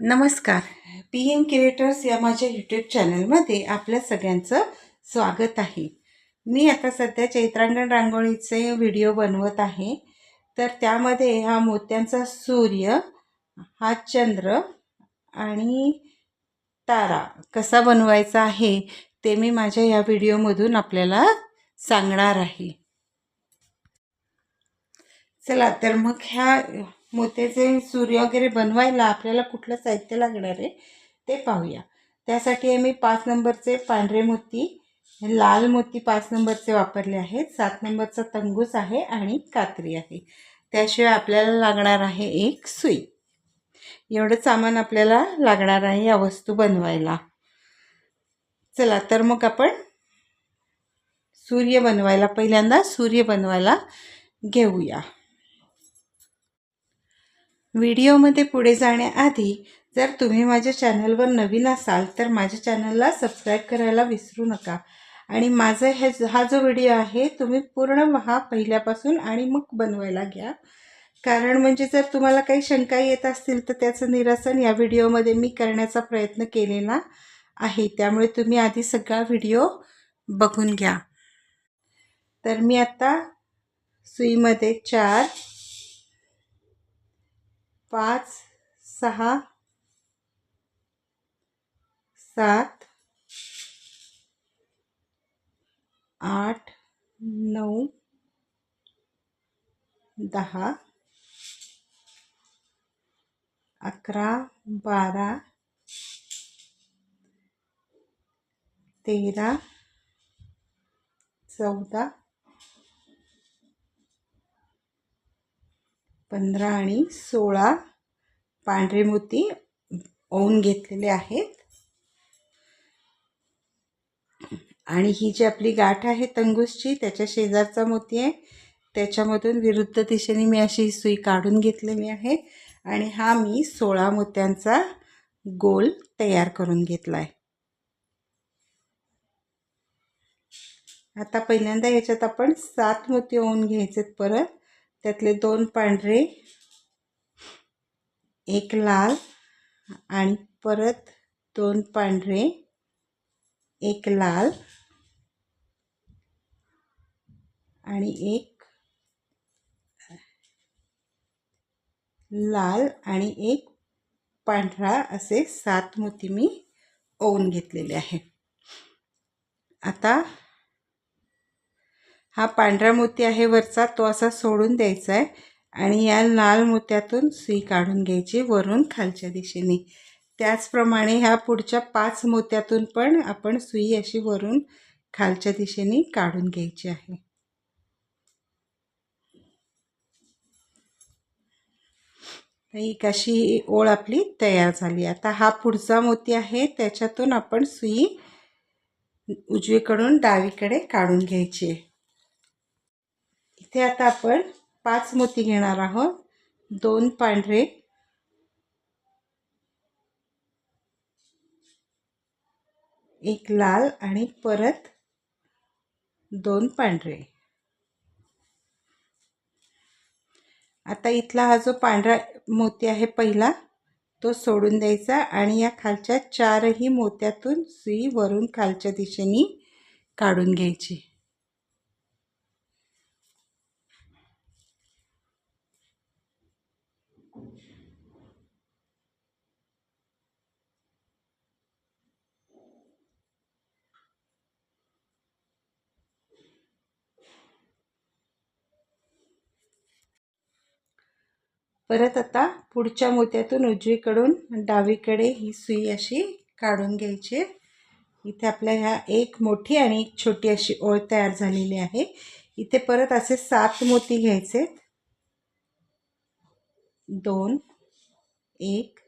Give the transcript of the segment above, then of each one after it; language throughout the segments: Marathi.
नमस्कार. पी एम क्रिएटर्स या माझ्या यूट्यूब चॅनलमध्ये आपल्या सगळ्यांचं स्वागत आहे. मी आता सध्या चैत्रांगण रांगोळीचे व्हिडिओ बनवत आहे. तर त्यामध्ये हा मोत्यांचा सूर्य हा चंद्र आणि तारा कसा बनवायचा आहे ते मी माझ्या या व्हिडिओमधून आपल्याला सांगणार आहे. चला तर मग ह्या मोत्याचे सूर्य वगैरे बनवायला आपल्याला कुठलं साहित्य लागणार आहे ते पाहूया. त्यासाठी मी पाच नंबरचे पांढरे मोती लाल मोती पाच नंबरचे वापरले आहेत. सात नंबरचा तंगूस आहे आणि कात्री आहे. त्याशिवाय आपल्याला लागणार आहे एक सुई. एवढं सामान आपल्याला लागणार आहे या वस्तू बनवायला. चला तर मग आपण सूर्य बनवायला पहिल्यांदा सूर्य बनवायला घेऊया. व्हिडिओमध्ये पुढे जाण्याआधी जर तुम्ही माझ्या चॅनलवर नवीन असाल तर माझ्या चॅनलला सबस्क्राईब करायला विसरू नका. आणि माझं हे हा जो व्हिडिओ आहे तुम्ही पूर्ण हा पहिल्यापासून आणि मग बनवायला घ्या. कारण म्हणजे जर तुम्हाला काही शंका येत असतील तर त्याचं निरसन या व्हिडिओमध्ये मी करण्याचा प्रयत्न केलेला आहे. त्यामुळे तुम्ही आधी सगळा व्हिडिओ बघून घ्या. तर मी आत्ता सुईमध्ये चार पाच सहा सात आठ नऊ दहा अकरा बारा तेरा चौदा पंधरा आणि सोळा पांढरे मोती ओवून घेतलेले आहेत. आणि ही जी आपली गाठ आहे तंगूसची त्याच्या शेजारचा मोती आहे. त्याच्यामधून विरुद्ध दिशेने मी अशी सुई काढून घेतलेली आहे. आणि हा मी सोळा मोत्यांचा गोल तयार करून घेतला आहे आता पहिल्यांदा ह्याच्यात आपण सात मोती ओवून घ्यायचे परत. त्यातले दोन पांढरे एक लाल आणि परत दोन पांढरे एक लाल आणि एक लाल आणि एक पांढरा असे सात मोती मी ओवून घेतलेले आहे. आता हा पांढरा मोती आहे वरचा तो असा सोडून द्यायचा आहे आणि या लाल मोत्यातून सुई काढून घ्यायची वरून खालच्या दिशेने. त्याचप्रमाणे ह्या पुढच्या पाच मोत्यातून पण आपण सुई अशी वरून खालच्या दिशेने काढून घ्यायची आहे. एक अशी ओळ आपली तयार झाली. आता हा पुढचा मोती आहे त्याच्यातून आपण सुई उजवीकडून डावीकडे काढून घ्यायची आहे. इथे आता आपण पाच मोती घेणार आहोत. दोन पांढरे. एक लाल आणि परत दोन पांढरे. आता इथला हा जो पांढरा मोती आहे पहिला तो सोडून द्यायचा आणि या खालच्या चारही मोत्यातून सुई वरून खालच्या दिशेने काढून घ्यायची. परत आता पुढच्या मोत्यातून उजवीकडून डावीकडे ही सुई अशी काढून घ्यायची. इथे आपल्या ह्या एक मोठी आणि एक छोटी अशी ओळ तयार झालेली आहे. इथे परत असे सात मोती घ्यायचे. दोन एक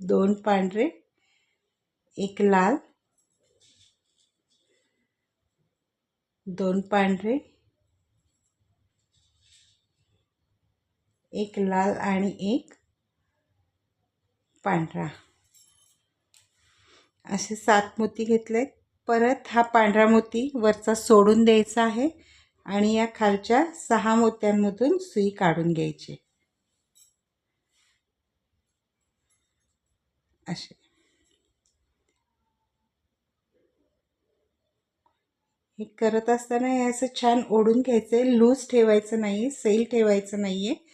दोन पांढरे एक लाल दोन पांढरे एक लाल आणि एक पांढरा. असे सात मोती घेतले परत हा पांढरा मोती वरचा सोडून द्यायचा आहे आणि या खालच्या सहा मोत्यांमधून सुई काढून घ्यायची. असे. हे करत असताना हे असं छान ओढून घ्यायचं आहे लूज ठेवायचं नाही सैल ठेवायचं नाही आहे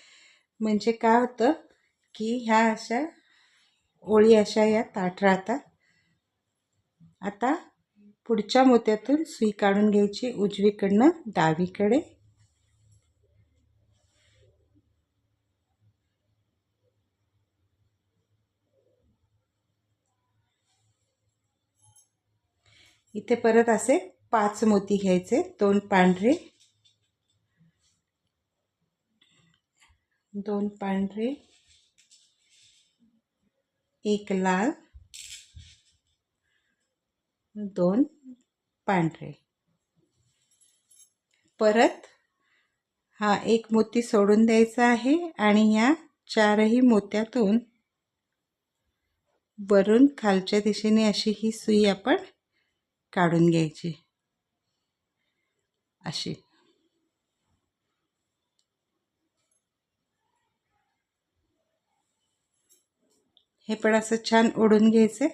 म्हणजे काय होतं की ह्या अशा ओळी अशा या ताठ राहतात. आता पुढच्या मोत्यातून सुई काढून घ्यायची उजवीकडनं डावीकडे. इथे परत असे पाच मोती घ्यायचे दोन पांढरे दोन पांढरे. एक लाल. दोन पांढरे. परत हा एक मोती सोडून द्यायचा आहे आणि या चारही मोत्यातून वरून खालच्या दिशेने अशी ही सुई आपण काढून घ्यायची. अशी. हे पण असं छान ओढून घ्यायचे.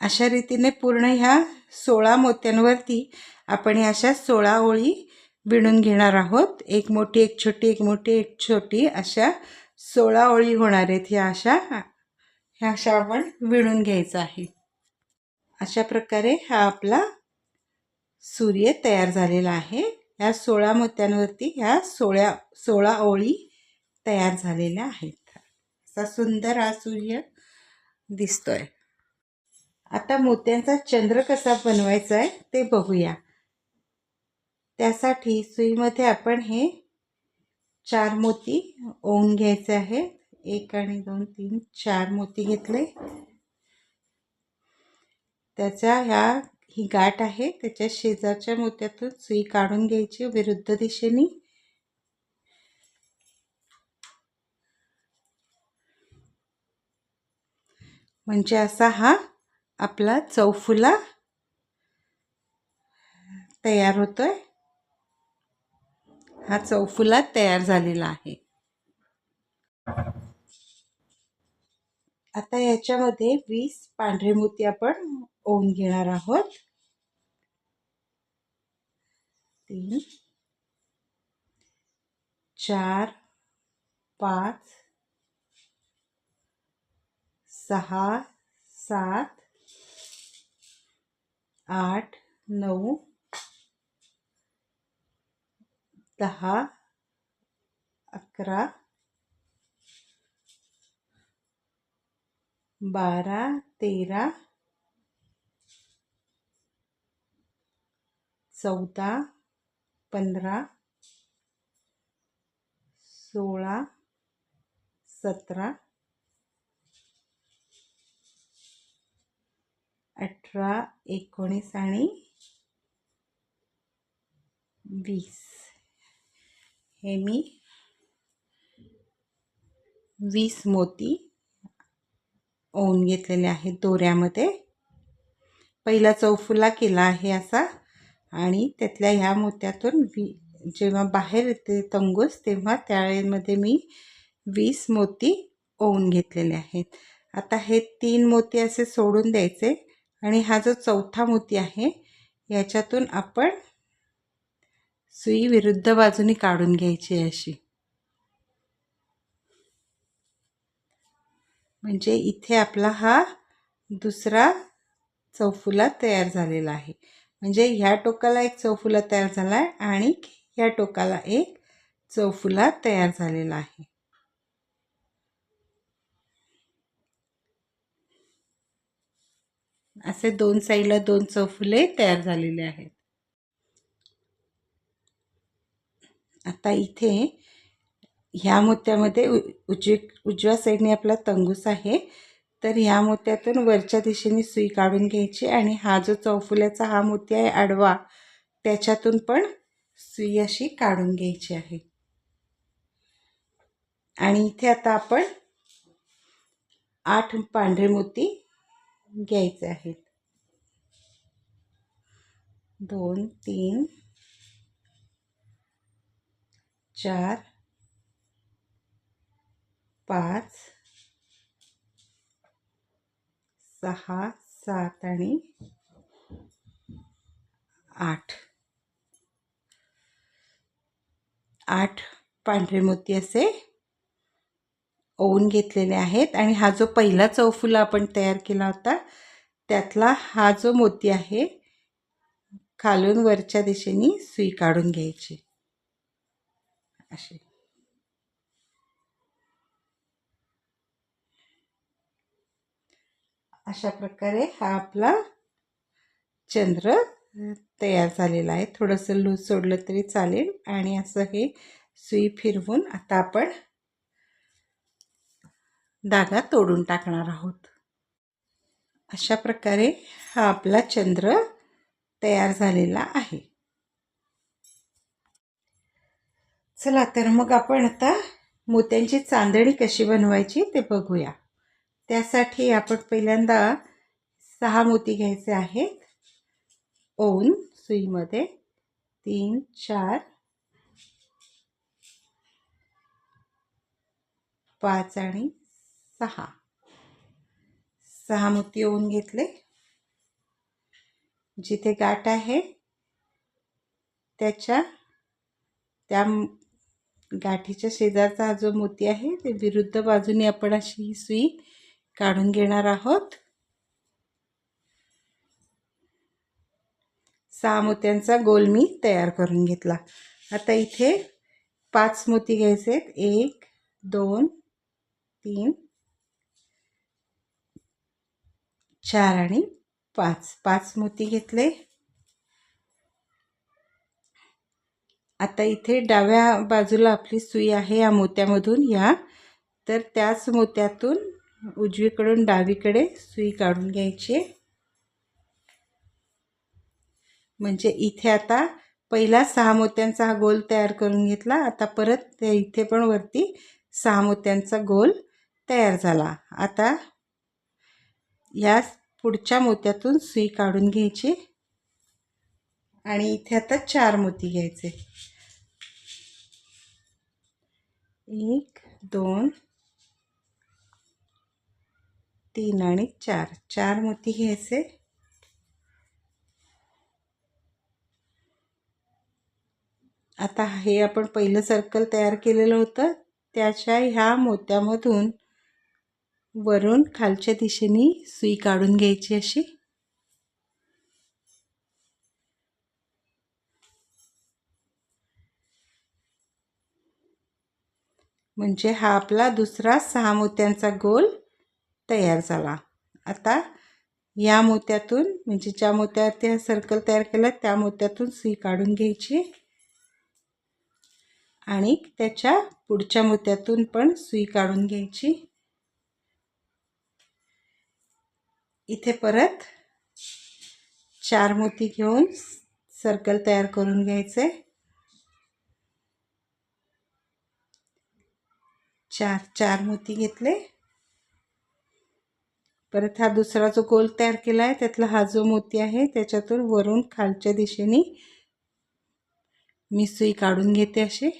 अशा रीतीने पूर्ण ह्या सोळा मोत्यांवरती आपण ह्या अशा सोळा ओळी विणून घेणार आहोत. एक मोठी एक छोटी एक मोठी एक छोटी अशा सोळा ओळी होणार आहेत ह्या अशा ह्या अशा आपण विणून घ्यायचं आहे. अशा प्रकारे हा आपला सूर्य तयार झालेला आहे. ह्या सोळा मोत्यांवरती ह्या सोळ्या सोळा ओळी तयार झालेल्या आहेत. असा सुंदर हा सूर्य दिसतोय. आता मोत्यांचा चंद्र कसा बनवायचा आहे ते बघूया. त्यासाठी सुईमध्ये आपण हे चार मोती ओवून घ्यायचे आहेत. एक आणि दोन तीन चार मोती घेतले. त्याच्या ह्या ही गाठ आहे. त्याच्या शेजारच्या मोत्यातून सुई काढून घ्यायची विरुद्ध दिशेने. म्हणजे असा हा आपला चौफुला तयार होतोय. हा चौफुला तयार झालेला आहे. आता याच्यामध्ये वीस पांढरे मोती आपण ओवून घेणार आहोत. तीन चार पाच सहा सात आठ नऊ दहा अकरा बारा तेरा चौदा पंधरा सोळा सतरा अठरा एकोणीस आणि वीस. हे मी वीस मोती ओवून घेतलेले आहेत दोऱ्यामध्ये. पहिला चौफुला केला आहे असा आणि त्यातल्या ह्या मोत्यातून वी जेव्हा बाहेर येते तंगूस तेव्हा त्यावेळेमध्ये मी वीस मोती ओवून घेतलेले आहेत. आता हे तीन मोती असे सोडून द्यायचे. आणि हा जो चौथा मोती आहे याच्यातून आपण सुई विरुद्ध बाजूने काढून घ्यायची अशी. म्हणजे इथे आपला हा दुसरा चौफुला तयार झालेला आहे. म्हणजे ह्या टोकाला एक चौफुला तयार झाला आहे आणि ह्या टोकाला एक चौफुला तयार झालेला आहे. असे दोन साईडला दोन चौफुले तयार झालेले आहेत. आता इथे ह्या मोत्यामध्ये उजवी उजव्या साईडने आपला तंगूस आहे. तर ह्या मोत्यातून वरच्या दिशेने सुई काढून घ्यायची आणि हा जो चौफुल्याचा हा मोती आहे आडवा त्याच्यातून पण सुई अशी काढून घ्यायची आहे. आणि इथे आता आपण आठ पांढरे मोती घ्यायचे आहेत. दोन तीन चार पाच सहा सात आणि आठ. आठ पांढरे मोती असे ओवून घेतलेले आहेत आणि हा जो पहिला चौफुला आपण तयार केला होता त्यातला हा जो मोती आहे खालून वरच्या दिशेने सुई काढून घ्यायची. अशी. अशा प्रकारे हा आपला चंद्र तयार झालेला आहे. थोडंसं लूज सोडलं तरी चालेल आणि असं हे सुई फिरवून आता आपण धागा तोडून टाकणार आहोत. अशा प्रकारे हा आपला चंद्र तयार झालेला आहे. चला तर मग आपण आता मोत्यांची चांदणी कशी बनवायची ते बघूया. त्यासाठी आपण पहिल्यांदा सहा मोती घ्यायचे आहेत. ओन सुईमध्ये तीन चार पाच आणि सहा. सहा मोती ओवून घेतले. जिथे गाठ आहे त्याच्या त्या गाठीच्या शेजारचा हा जो मोती आहे ते विरुद्ध बाजूने आपण अशी ही सुई काढून घेणार आहोत. सहा मोत्यांचा गोल मी तयार करून घेतला. आता इथे पाच मोती घ्यायचे आहेत. एक दोन तीन चार आणि पाच. पाच मोती घेतले. आता इथे डाव्या बाजूला आपली सुई आहे या मोत्यामधून या. तर त्याच मोत्यातून उजवीकडून डावीकडे सुई काढून घ्यायची. म्हणजे इथे आता पहिला सहा मोत्यांचा हा गोल तयार करून घेतला. आता परत इथे पण वरती सहा मोत्यांचा गोल तयार झाला. आता या पुढच्या मोत्यातून सुई काढून घ्यायची. आणि इथे आता चार मोती घ्यायचे. एक दोन तीन आणि चार. चार मोती घ्यायचे. आता हे आपण पहिलं सर्कल तयार केलेलं होतं. त्याच्या ह्या मोत्यामधून वरून खालच्या दिशेने सुई काढून घ्यायची अशी. म्हणजे हा आपला दुसरा सहा मोत्यांचा गोल तयार झाला. आता या मोत्यातून म्हणजे ज्या मोत्यावरती हा सर्कल तयार केला त्या मोत्यातून सुई काढून घ्यायची. आणि त्याच्या पुढच्या मोत्यातून पण सुई काढून घ्यायची. इथे परत चार मोती घेऊन सर्कल तयार करून घ्यायचे. चार चार मोती घेतले. परत हा दुसरा जो गोल तयार केला आहे त्यातला हा जो मोती आहे त्याच्यातून वरून खालच्या दिशेने मी सुई काढून घेते अशी.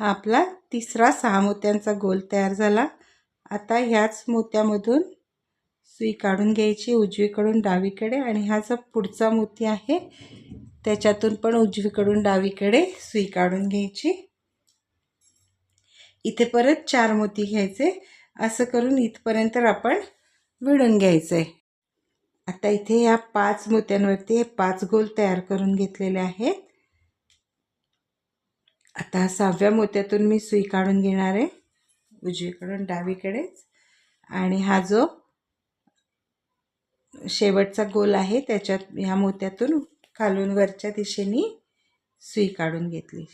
हा आपला तिसरा सहा मोत्यांचा गोल तयार झाला. आता ह्याच मोत्यामधून सुई काढून घ्यायची उजवीकडून डावीकडे आणि हा जो पुढचा मोती आहे त्याच्यातून पण उजवीकडून डावीकडे सुई काढून घ्यायची. इथे परत चार मोती घ्यायचे. असं करून इथपर्यंत आपण विणून घ्यायचं आहे आता इथे ह्या पाच मोत्यांवरती हे पाच गोल तयार करून घेतलेले आहेत. आता सहाव्या मोत्यातून मी सुई काढून घेणार आहे उजवीकडून डावीकडेच. आणि हा जो शेवटचा गोल आहे त्याच्यात ह्या मोत्यातून खालून वरच्या दिशेने सुई काढून घेतली.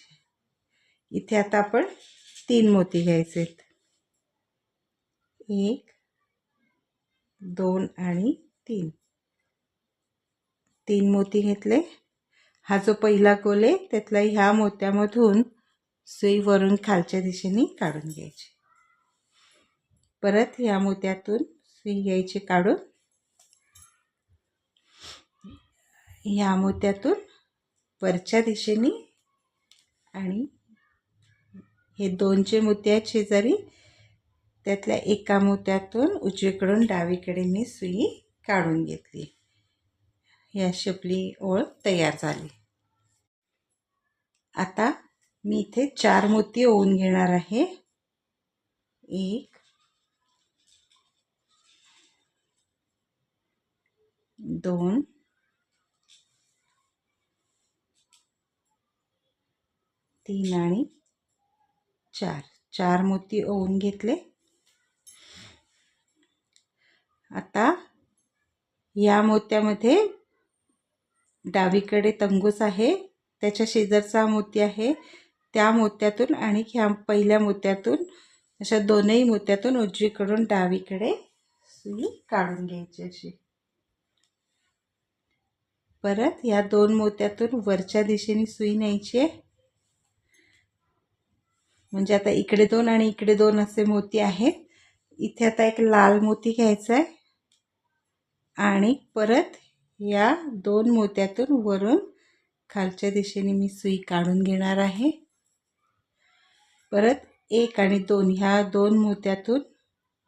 इथे आता आपण तीन मोती घ्यायचे आहेत. एक दोन आणि तीन. तीन मोती घेतले. हा जो पहिला गोल आहे त्यातला ह्या मोत्यामधून सुई वरून खालच्या दिशेने काढून घ्यायची. परत ह्या मोत्यातून सुई घ्यायची काढून. ह्या मोत्यातून वरच्या दिशेने आणि हे दोन जे मोती आहेत शेजारी त्यातल्या एका मोत्यातून उजवीकडून डावीकडे मी सुई काढून घेतली. ही अशी आपली ओळ तयार झाली. आता मी इथे चार मोती ओवून घेणार आहे. एक दोन तीन आणि चार. चार मोती ओवून घेतले. आता या मोत्यामध्ये डावीकडे तंगूस आहे. त्याच्या शेजारचा मोती आहे. त्या मोत्यातून आणि ह्या पहिल्या मोत्यातून अशा दोनही मोत्यातून उजवीकडून डावीकडे सुई काढून घ्यायची अशी. परत या दोन मोत्यातून वरच्या दिशेने सुई न्यायची आहे. म्हणजे आता इकडे दोन आणि इकडे दोन असे मोती आहेत. इथे आता एक लाल मोती घ्यायचा आहे. आणि परत या दोन मोत्यातून वरून खालच्या दिशेने मी सुई काढून घेणार आहे. परत एक आणि दोन. ह्या दोन मोत्यातून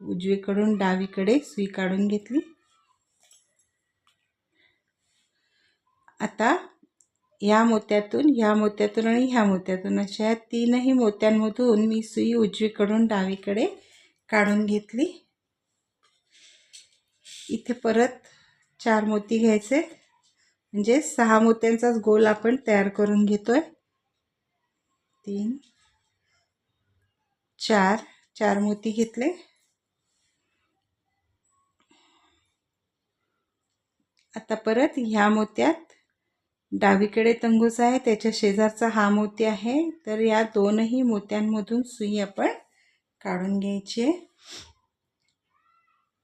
उजवीकडून डावीकडे सुई काढून घेतली. आता ह्या मोत्यातून ह्या मोत्यातून आणि ह्या मोत्यातून अशा तीनही मोत्यांमधून मी सुई उजवीकडून डावीकडे काढून घेतली. इथे परत चार मोती घ्यायचे म्हणजे सहा मोत्यांचाच गोल आपण तयार करून घेतोय. तीन चार चार मोती घेतले. आता परत ह्या मोत्यात डावीकडे तंगूस आहे त्याच्या शेजारचा हा मोती आहे. तर या दोनही मोत्यांमधून सुई आपण काढून घ्यायची आहे.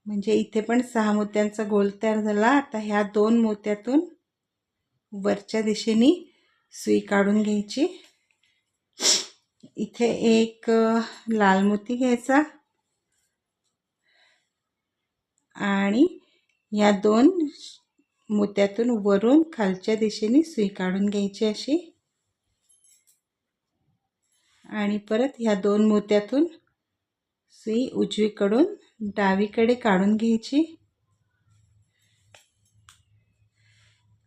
म्हणजे इथे पण सहा मोत्यांचा गोल तयार झाला. आता ह्या दोन मोत्यातून वरच्या दिशेने सुई काढून घ्यायची. इथे एक लाल मोती घ्यायचा. आणि या दोन मोत्यातून वरून खालच्या दिशेने सुई काढून घ्यायची अशी. आणि परत ह्या दोन मोत्यातून सुई उजवीकडून डावीकडे काढून घ्यायची.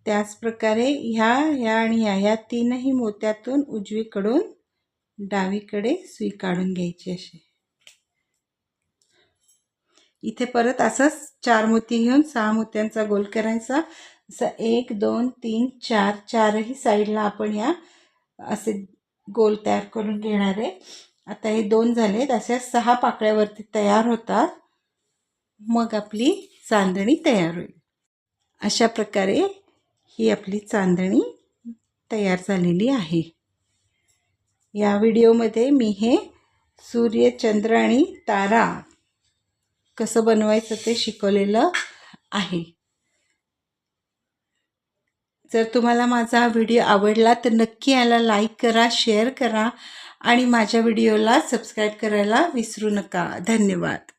त्याचप्रकारे ह्या ह्या आणि ह्या ह्या तीनही मोत्यातून उजवीकडून डावीकडे सुई काढून घ्यायची अशी. इथे परत असंच चार मोती घेऊन सहा मोत्यांचा गोल करायचा. असं एक दोन तीन चार चारही साईडला आपण या असे गोल तयार करून घेणार आहे. आता हे दोन झालेत. अशा सहा पाकळ्यावरती तयार होतात. मग आपली चांदणी तयार होईल. अशा प्रकारे ही आपली चांदणी तयार झालेली आहे. या व्हिडिओमध्ये मी हे सूर्य चंद्र आणि तारा कसं बनवायचं ते शिकवलेलं आहे. जर तुम्हाला माझा हा व्हिडिओ आवडला तर नक्की याला लाईक करा शेअर करा आणि माझ्या व्हिडिओला सबस्क्राईब करायला विसरू नका. धन्यवाद.